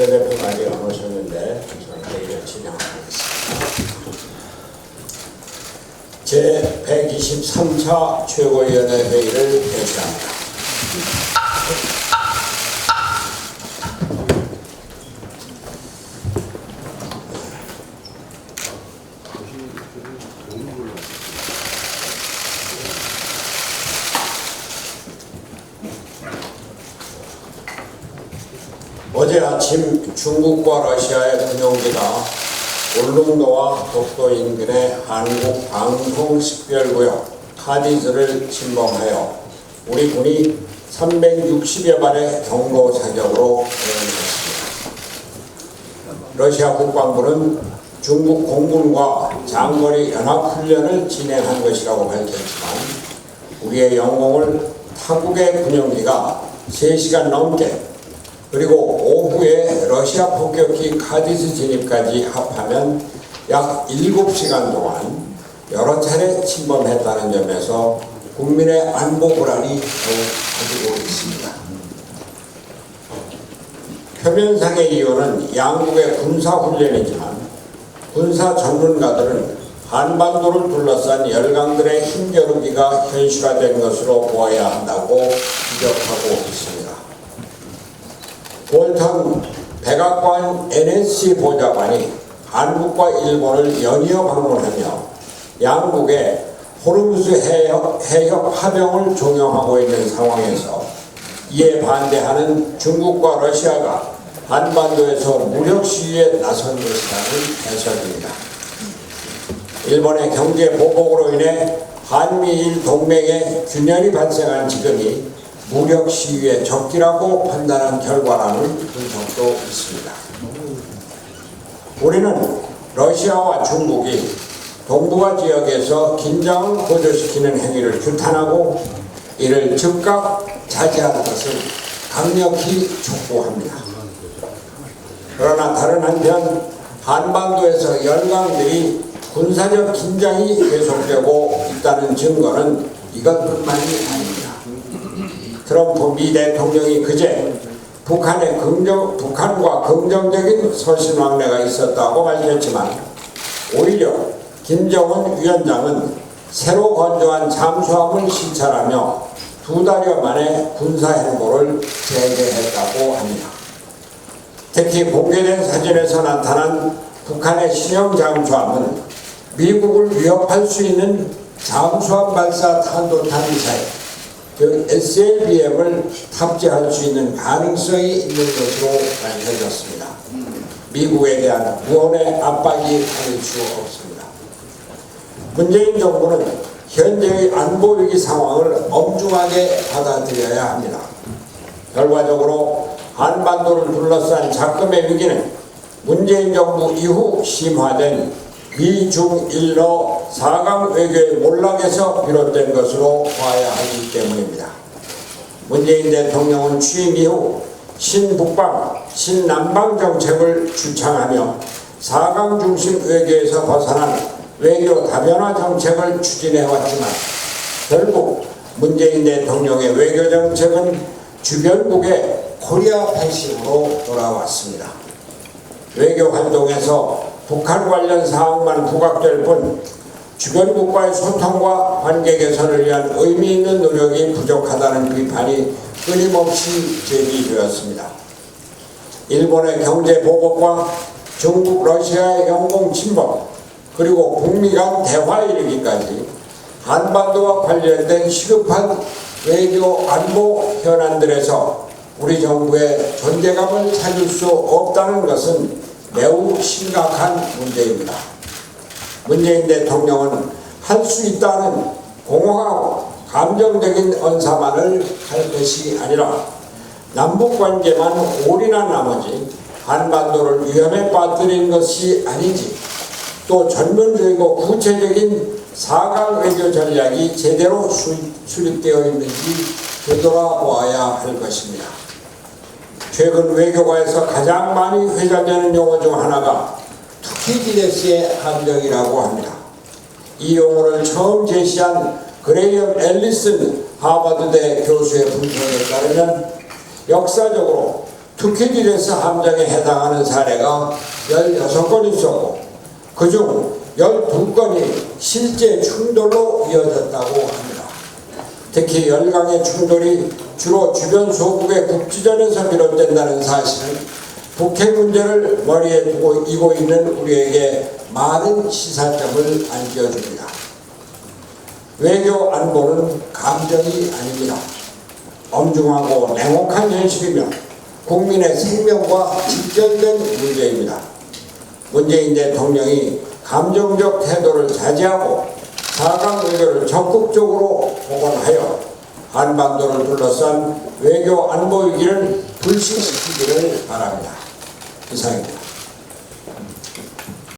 원내대표가 아직 안 오셨는데 저는 회의를 진행하겠습니다. 제 123차 최고위원회 회의를 개최합니다. 어제 아침 중국과 러시아의 군용기가 울릉도와 독도 인근의 한국 방송식별구역 카디즈를 침범하여 우리 군이 360여 발의 경고 사격으로 대응했습니다. 러시아 국방부는 중국 공군과 장거리 연합훈련을 진행한 것이라고 밝혔지만 우리의 영공을 타국의 군용기가 3시간 넘게 그리고 오후에 러시아 폭격기 카디스 진입까지 합하면 약 7시간 동안 여러 차례 침범했다는 점에서 국민의 안보 불안이 더욱 커지고 있습니다. 표면상의 이유는 양국의 군사훈련이지만 군사 전문가들은 한반도를 둘러싼 열강들의 힘겨루기가 현실화된 것으로 보아야 한다고 지적하고 있습니다. 볼턴 백악관 NSC 보좌관이 한국과 일본을 연이어 방문하며 양국의 호르무즈 해협, 해협 파병을 종용하고 있는 상황에서 이에 반대하는 중국과 러시아가 한반도에서 무력 시위에 나선 것이라는 해석입니다. 일본의 경제 보복으로 인해 한미일 동맹의 균열이 발생한 지금이 무력 시위의 적기라고 판단한 결과라는 분석도 있습니다. 우리는 러시아와 중국이 동북아 지역에서 긴장을 고조시키는 행위를 규탄하고 이를 즉각 자제하는 것을 강력히 촉구합니다. 그러나 다른 한편 한반도에서 열강들이 군사적 긴장이 계속되고 있다는 증거는 이것뿐만이 아닙니다. 트럼프 미 대통령이 그제 북한의 긍정, 북한과 긍정적인 서신왕래가 있었다고 밝혔지만 오히려 김정은 위원장은 새로 건조한 잠수함을 시찰하며 두 달여 만에 군사 행보를 재개했다고 합니다. 특히 공개된 사진에서 나타난 북한의 신형 잠수함은 미국을 위협할 수 있는 잠수함 발사 탄도탄 미사일 즉 SLBM을 탑재할 수 있는 가능성이 있는 것으로 밝혀졌습니다. 미국에 대한 무언의 압박이 아닐 수 없습니다. 문재인 정부는 현재의 안보 위기 상황을 엄중하게 받아들여야 합니다. 결과적으로 한반도를 둘러싼 작금의 위기는 문재인 정부 이후 심화된 미중일러 4강 외교의 몰락에서 비롯된 것으로 봐야 하기 때문입니다. 문재인 대통령은 취임 이후 신북방, 신남방 정책을 주창하며 4강 중심 외교에서 벗어난 외교 다변화 정책을 추진해 왔지만 결국 문재인 대통령의 외교 정책은 주변국의 코리아 패싱으로 돌아왔습니다. 외교 활동에서 북한 관련 사항만 부각될 뿐 주변국과의 소통과 관계 개선을 위한 의미 있는 노력이 부족하다는 비판이 끊임없이 제기되었습니다. 일본의 경제 보복과 중국, 러시아의 영공 침범, 그리고 북미 간 대화 이르기까지 한반도와 관련된 시급한 외교 안보 현안들에서 우리 정부의 존재감을 찾을 수 없다는 것은 매우 심각한 문제입니다. 문재인 대통령은 할 수 있다는 공허하고 감정적인 언사만을 할 것이 아니라 남북 관계만 올인한 나머지 한반도를 위험에 빠뜨린 것이 아닌지 또 전면적이고 구체적인 사강 외교 전략이 제대로 수립되어 있는지 되돌아보아야 할 것입니다. 최근 외교가에서 가장 많이 회자되는 용어 중 하나가 투키디데스의 함정이라고 합니다. 이 용어를 처음 제시한 그레이엄 앨리슨 하버드대 교수의 분석에 따르면 역사적으로 투키딜에스 함정에 해당하는 사례가 16건 있었고 그중 12건이 실제 충돌로 이어졌다고 합니다. 특히 열강의 충돌이 주로 주변 소국의 국지전에서 비롯된다는 사실은 북핵 문제를 머리에 두고 이고 있는 우리에게 많은 시사점을 안겨줍니다. 외교 안보는 감정이 아닙니다. 엄중하고 냉혹한 현실이며 국민의 생명과 직결된 문제입니다. 문재인 대통령이 감정적 태도를 자제하고 사강 외교를 적극적으로 복원하여 한반도를 둘러싼 외교 안보 위기를 불식시키기를 바랍니다. 이상입니다.